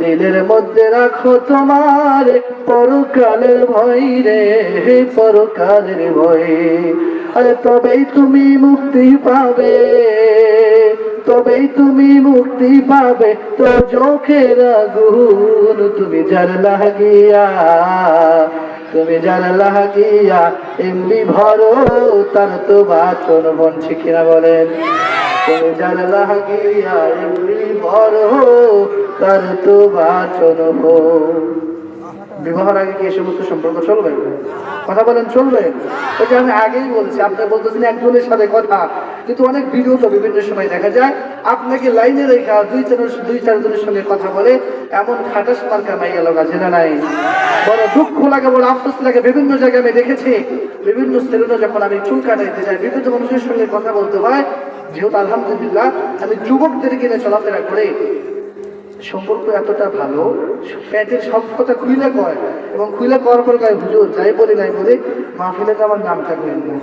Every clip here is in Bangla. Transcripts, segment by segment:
দিলের মধ্যে রাখো তোমার পরকালের ভয় রে পরকালের ভয়। আরে তবেই তুমি মুক্তি পাবে, তবেই তুমি মুক্তি পাবে। তো চোখের আগুন তুমি যার লাগিয়া, তুমি যার লাগিয়া, এমনি ভরো, তার তো বাচন বনছি কিনা বলেন? তুমি যার লাগিয়া, এমনি ভরো তার তো বাচন বিবাহের আগে কি এই সমস্ত সম্পর্ক চলবে? কথা বলেন, চলবে? ওই যে আমি আগেই বলছি আপনি বলতেছেন একজনের সাথে কথা কিন্তু অনেক ভিডিও তো বিভিন্ন সময় দেখা যায়, আপনাকে লাইনে রেখা দুই চার দুই চারজনের সঙ্গে কথা বলে এমন খাটাস মার্কা মাইয়া লোক আছে না নাই? বড় দুঃখ লাগে, বড় আফসোস লাগে। বিভিন্ন জায়গায় আমি দেখেছি, বিভিন্ন সেলুনে যখন আমি চুল কাটাইতে যাই, বিভিন্ন মানুষের সঙ্গে কথা বলতে হয়। যেহেতু আলহামদুলিল্লাহ, আমি যুবকদের নিয়ে চলাফেরা করে। সম্পর্ক এতটা ভালো প্যাটের সব কথা খুইলে কয় এবং খুইলে করার পর কয় হুজুর যাই বলি নাই বলি মাহফিলে তো আমার নাম থাকবে না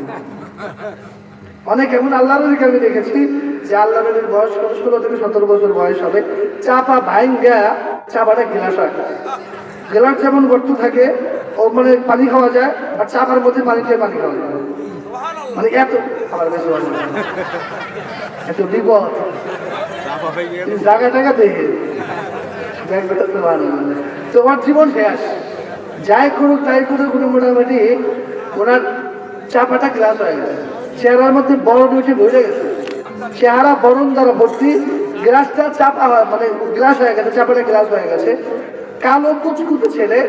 অনেক এমন আল্লাহ নবীকে আমি দেখেছি যে আল্লাহ নবীর বয়স ষোলো থেকে সতেরো বছর বয়স হবে। চাপা ভাইঙ্গা চাপাটা গিলাস হয়। গেলাস যেমন গর্ত থাকে ও মানে পানি খাওয়া যায় আর চাপার মধ্যে পানি খেয়ে পানি খাওয়া যায়। মানে এত খাবার বেশি এত বিপদ। জায়গা টাকা দেখে ব্যাগ বেরোতে পারো না। তোমার জীবন শেষ। যাই করুক, তাই করুক মোটামুটি ওনার চাপাটা গ্লাস হয়ে গেছে। চেহারার মধ্যে বরণ উঠে ভরে গেছে? চেহারা বরণ দ্বারা ভর্তি গ্লাসটা চাপা মানে গ্লাস হয়ে গেছে, চাপাটা গ্লাস হয়ে গেছে। কালো কুচকুচে ছেলে,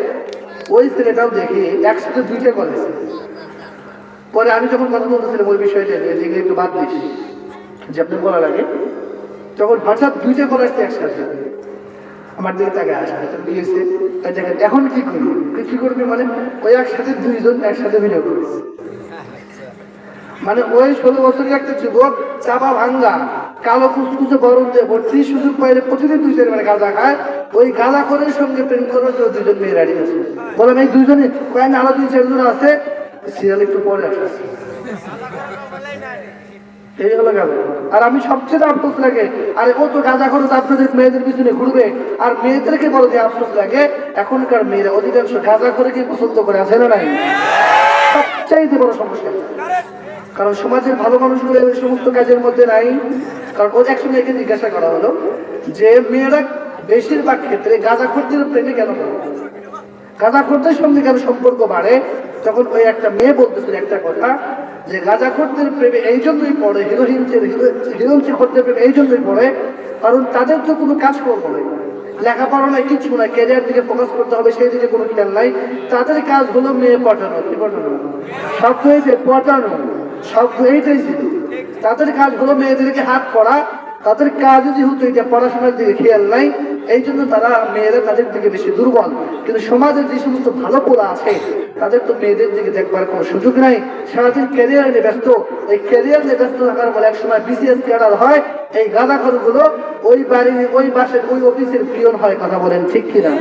ওই ছেলেটাও দেখি, একসাথে দুইটা কলেজ পরে আমি যখন কথা বলতেছিলাম ওই বিষয়টা নিয়ে, যে একটু বাদ দিস যে আপনি বলা লাগে যখন হঠাৎ দুইটা কল আসছে একসাথে। আমার দিকে তাকে আসবে দিয়েছে তাই দেখেন এখন কি করবি? কি করবি মানে ওই একসাথে দুইজন একসাথে ভিডিও করেছে মানে ওই ষোলো বছরের একটা যুবক চাপা ভাঙ্গা, কালো কুচকুচে বরণ দিয়ে ভর্তি, সুযোগ পাইলে প্রতিদিন দুই মানে গাঁজা খায়। ওই গাঁজা করে সঙ্গে প্রেম করার জন্য দুজন মেয়ে রাড়ি আছে। বললাম, এই দুজনে কয়েক আরও দুই, চারজন আছে? সিরিয়াল একটু পরে আসছে এই হলো গেল আর আমি সবচেয়ে আফসোস লাগে, আরে ও তো গাঁজা তো আপনাদের মেয়েদের পিছনে ঘুরবে, আর মেয়েদেরকে বড় যে আফসোস লাগে, এখনকার মেয়েরা অধিকাংশ গাঁজা করে কি পছন্দ করে, আছে না নাই? সবচাইতে বড় সমস্যা। কারণ সমাজের ভালো মানুষগুলো এই সমস্ত কাজের মধ্যে নাই। কারণ ও একসঙ্গে একে জিজ্ঞাসা করা হলো যে, মেয়েরা বেশিরভাগ ক্ষেত্রে গাঁজা খোরদের প্রেমে কেন গাঁজা খোরদের সঙ্গে কেন সম্পর্ক বাড়ে? তখন ওই একটা মেয়ে বলতেছিল একটা কথা যে গাঁজা খোরদের প্রেমে এই জন্যই পড়ে, হিরোহিন হিরোইন খোরদের প্রেমে এই জন্যই পড়ে, কারণ তাদের তো কোনো কাজ কর্ম নেই। লেখাপড়া নাই, কিছু নাই ক্যারিয়ার দিকে ফোকাস করতে হবে, সেই দিকে কোনো খেয়াল নাই। তাদের কাজ হলো মেয়ে পটানো, কি পটানো? শব্দ হয়েছে পটানো শব্দ এইটাই ছিল। তাদের কাজ হলো মেয়েদেরকে হাত করা তাদের কাজ যেহেতু এটা পড়াশোনার দিকে খেয়াল নাই, এই জন্য তারা মেয়েরা তাদের দিকে বেশি দুর্বল। কিন্তু সমাজের যে সমস্ত ভালো পোলা আছে, তাদের তো মেয়েদের দিকে দেখবার কোনো সুযোগ নাই। সারাদিন ক্যারিয়ার নিয়ে ব্যস্ত। এই ক্যারিয়ার নিয়ে ব্যস্ত থাকার বলে একসময় বিসিএস ক্যাডার হয়, এই গাঁদা গুলো ওই বাড়ির ওই বাসের, ওই অফিসের পিয়ন হয় কথা বলেন ঠিক কিনা?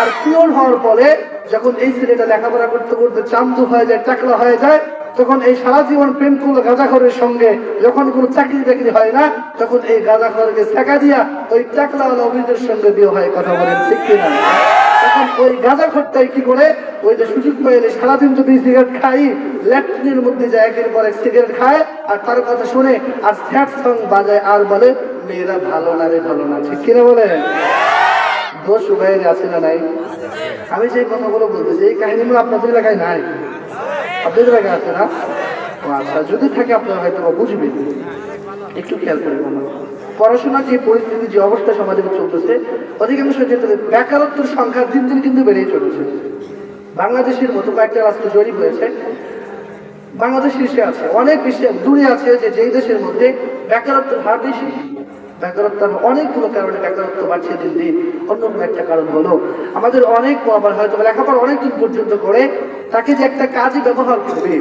আর পিয়ন হওয়ার পরে যখন এই ছেলেটা লেখাপড়া করতে করতে চান্দু হয়ে যায়, টাকলা হয়ে যায় তখন এই সারা জীবন প্রেম করল গাঁজাখরের সঙ্গে। যখন কোনো চাকরি বাকরি হয় না, তখন এই গাঁজাখরকে শেখা দিয়া ওই টাকলাওয়ালা অভিযোগের সঙ্গে বিয়ে হয়, কথা বলেন ঠিক কিনা? ওই গাঁজাখরটাই কি করে? ওই যে সুযোগ পাইলে সারাদিন যদি সিগারেট খাই, ল্যাট্রিনের মধ্যে যায়, একের পর এক সিগারেট খায়, আর তার কথা শুনে আর স্যাড সং বাজায় আর বলে, মেয়েরা ভালো না রে, ভালো না। ঠিক কিনা বলে দোষ উভয়ের আছে না নাই? আমি যে কথাগুলো বলতেছি, এই কাহিনীগুলো আপনাদের এলাকায় নাই। আপনাদের এলাকায় আছে না? ও আচ্ছা যদি থাকে আপনারা হয়তো বুঝবেন। একটু খেয়াল করে পড়াশোনার যে পরিস্থিতি, যে অবস্থা সমাজে চলতেছে, অধিকাংশ ক্ষেত্রে বেকারত্বের সংখ্যা দিন দিন কিন্তু বেড়েই চলেছে। বাংলাদেশের মতো কয়েকটা রাষ্ট্র জরিপ হয়েছে। বাংলাদেশ শীর্ষে আছে, অনেক বেশি দূরে আছে যে যেই দেশের মধ্যে বেকারত্বের হার বেশি। বেকারত্বের অনেকগুলো কারণে বেকারত্ব বাড়ছে দিন দিন। অন্যতম একটা কারণ হলো, আমাদের অনেক আবার হয়তো লেখাপড়া অনেক দিন পর্যন্ত করে, তাকে যে একটা কাজে ব্যবহার করবে,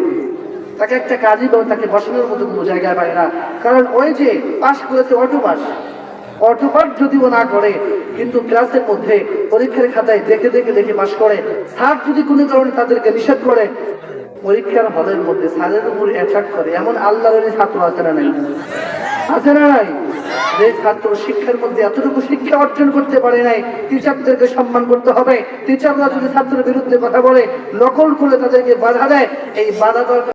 তাকে একটা কাজই বা তাকে বসানোর মতো কোনো জায়গায় পায় না। কারণ ওই যে পাশ করেছে অটো পাস অটো পাস যদিও না করে, কিন্তু ক্লাসের মধ্যে পরীক্ষার খাতায় দেখে দেখে দেখে পাশ করে। স্যার যদি কোনো কারণে তাদেরকে নিষেধ করে, পরীক্ষার হলের মধ্যে স্যারের উপর অ্যাটাক করে, এমন আল্লাহরের ছাত্র আছে না নাই? আছে না নাই? যে ছাত্র শিক্ষার মধ্যে এতটুকু শিক্ষা অর্জন করতে পারে নাই টিচারদেরকে সম্মান করতে হবে। টিচাররা যদি ছাত্রের বিরুদ্ধে কথা বলে, নকল করে তাদেরকে বাধা দেয়, এই বাধা দেওয়ার